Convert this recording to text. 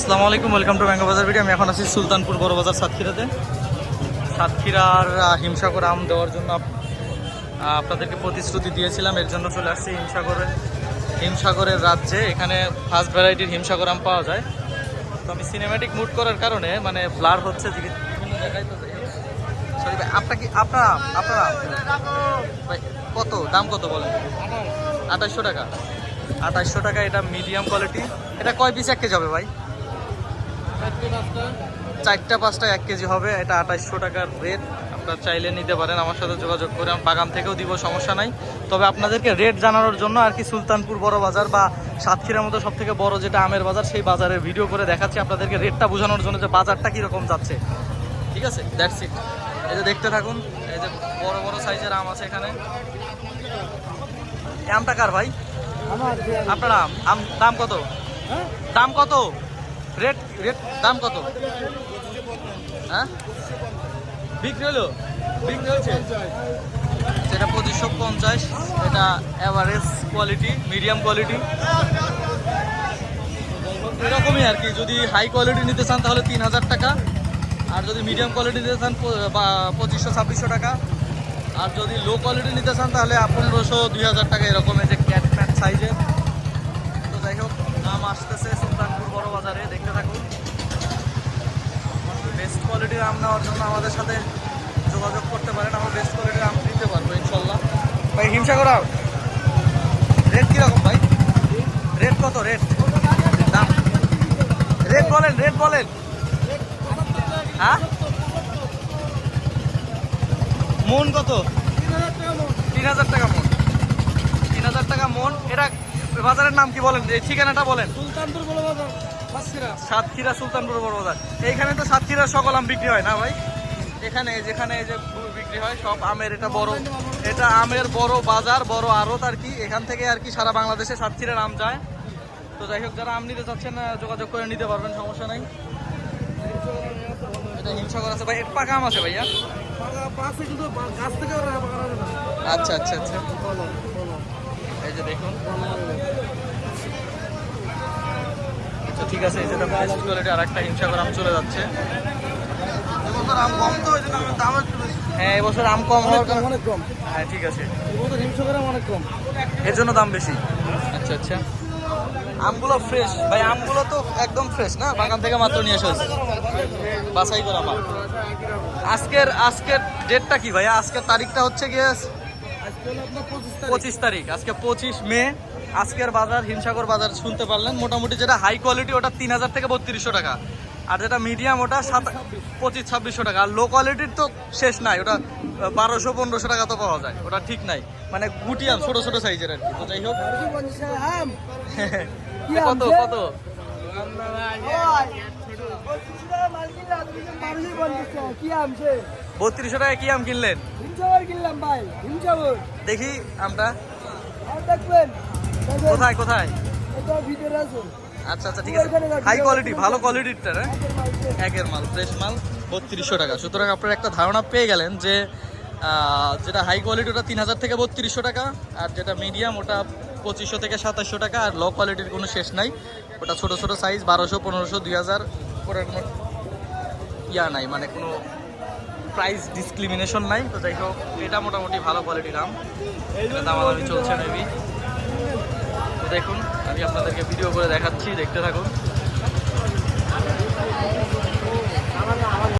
আসসালামু আলাইকুম welcome to ব্যাঙ্গো বাজার ভিডিও আমি এখন আছি সুলতানপুর বড় বাজার সাতক্ষীরাতে। সাতক্ষীরার হিমসাগর আম দেওয়ার জন্য আপনাদেরকে প্রতিশ্রুতি দিয়েছিলাম। এর জন্য চলে আসছি হিমসাগরের হিমসাগরের রাজ্যে। এখানে ফার্স্ট ভ্যারাইটির হিমসাগর আম পাওয়া যায়। তো আমি সিনেম্যাটিক মুড করার কারণে মানে ব্লার হচ্ছে বিভিন্ন জায়গায় তো সরি ভাই, আপনার কি আপনার আপনার ভাই, কত? দাম কত বলেন? আঠাশশো টাকা। আঠাশশো টাকা, এটা মিডিয়াম কোয়ালিটি এটা কয় পিস এক কেজি হবে ভাই? চারটা পাঁচটা এক কেজি হবে এটা আঠাশশো টাকার রেট আপনারা চাইলে নিতে পারেন আমার সাথে যোগাযোগ করে আমি বাগান থেকেও দিব সমস্যা নাই। তবে আপনাদেরকে রেট জানানোর জন্য আর কি সুলতানপুর বড় বাজার বা সাতক্ষীরার মতো সব থেকে বড় যেটা আমের বাজার সেই বাজারের ভিডিও করে দেখাচ্ছি আপনাদেরকে রেটটা বোঝানোর জন্য যে বাজারটা কীরকম যাচ্ছে। ঠিক আছে? দ্যাটস ইট এই যে দেখতে থাকুন এই যে বড় বড় সাইজের আম আছে এখানে। আমটা কার ভাই? আপনার আম? আম দাম কত? দাম কত? রেট রেট দাম কত? হ্যাঁ? বিক্রি হলো? বিক্রি হয়েছে? সেটা পঁচিশশো পঞ্চাশ, এটা অ্যাভারেজ কোয়ালিটি মিডিয়াম কোয়ালিটি এরকমই আর কি, যদি হাই কোয়ালিটি নিতে চান তাহলে তিন হাজার টাকা, আর যদি মিডিয়াম কোয়ালিটি নিতে চান পঁচিশশো, ছাব্বিশশো টাকা, আর যদি লো কোয়ালিটি নিতে চান তাহলে পনেরোশো, দুই হাজার টাকা এরকম যে ক্যাট ফ্যাট সাইজের যাই হোক দাম আসতেছে সুলতানপুর বড় বাজারে, দেখতে থাকুন। বেস্ট কোয়ালিটির আম নেওয়ার জন্য আমাদের সাথে যোগাযোগ করতে পারেন, আমরা বেস্ট কোয়ালিটির আম দিতে পারব, ইনশাল্লাহ। ভাই, হিমসাগর আম রেট কীরকম ভাই? রেট কত রেট দাম? রেট বলেন রেট বলেন। হ্যাঁ? মন কত? তিন হাজার টাকা মন। টাকা মন এটা বাজারের নাম কি বলেন? এই ঠিকানাটা বলেন। সুলতানপুর বলে বাজার সাতক্ষীরা। সাতক্ষীরা সুলতানপুর বড় বাজার। এইখানে তো সাতক্ষীরার সকল আম বিক্রি হয় না ভাই? এখানে যেখানে এই যে বিক্রি হয় সব আমের এটা বড় এটা আমের বড় বাজার বড় আড়ত আর কি। এখান থেকে আর কি সারা বাংলাদেশে সাতক্ষীরার আম যায়। তো যাই হোক যারা আম নিতে চাচ্ছেন যোগাযোগ করে নিতে পারবেন সমস্যা নাই। এটা হিমসাগর আছে। ভাই এক পাকা আম আছে ভাইয়া। আচ্ছা আচ্ছা আচ্ছা। যে দেখুন। আচ্ছা ঠিক আছে এই যেটা বেস্ট কোয়ালিটি আর একটা হিমসাগর আম চলে যাচ্ছে। তো। হ্যাঁ এবছর আম কম হওয়ার অনেক কম, কারণে অনেক কম। হ্যাঁ ঠিক আছে। এবছর হিমসাগর আম অনেক কম। এর জন্য দাম বেশি। আচ্ছা আচ্ছা। আমগুলো ফ্রেশ ভাই আমগুলো তো একদম ফ্রেশ না? বাগান থেকে মাত্র নিয়ে এসে বাছাই করা মাল। আজকের আজকের ডেটটা কি ভাইয়া? আজকের তারিখটা হচ্ছে গিয়ে পঁচিশ তারিখ আজকে পঁচিশ মে। আজকের বাজার হিমসাগর বাজার শুনতে পারলেন। মোটামুটি যেটা হাই কোয়ালিটি ওটা তিন হাজার থেকে বত্রিশশো টাকা। আর যেটা মিডিয়াম ওটা সাত পঁচিশ ছাব্বিশশো টাকা। আর লো কোয়ালিটির তো শেষ নাই ওটা বারোশো পনেরোশো টাকা তো পাওয়া যায়। ওটা ঠিক নাই। মানে গুটিয়াম ছোটো ছোটো সাইজের আর কি। তো যাই হোক। আম আম কত কত? কি আম বত্রিশশো টাকা কি আম কিনলেন? কিনলাম ভাই দেখি আমটা। দেখবেন কোথায় কোথায়? ভিতরে আছে। আচ্ছা আচ্ছা ঠিক আছে। হাই কোয়ালিটি ভালো কোয়ালিটির হ্যাঁ? একের মাল ফ্রেশ মাল। বত্রিশশো টাকা। সুতরাং আপনারা একটা ধারণা পেয়ে গেলেন যে যেটা হাই কোয়ালিটি ওটা তিন হাজার থেকে বত্রিশশো টাকা আর যেটা মিডিয়াম ওটা পঁচিশশো থেকে সাতাশশো টাকা আর লো কোয়ালিটির কোনো শেষ নাই। ওটা ছোট ছোট সাইজ বারোশো পনেরোশো দুই হাজার ওটার কোনো ইয়া নাই মানে কোনো প্রাইস ডিসক্রিমিনেশন নাই, তো যাই হোক, এটা মোটামুটি ভালো কোয়ালিটির আম এটা দামাদামি চলছে মেবি তো দেখুন, আমি আপনাদেরকে ভিডিও করে দেখাচ্ছি, দেখতে থাকুন।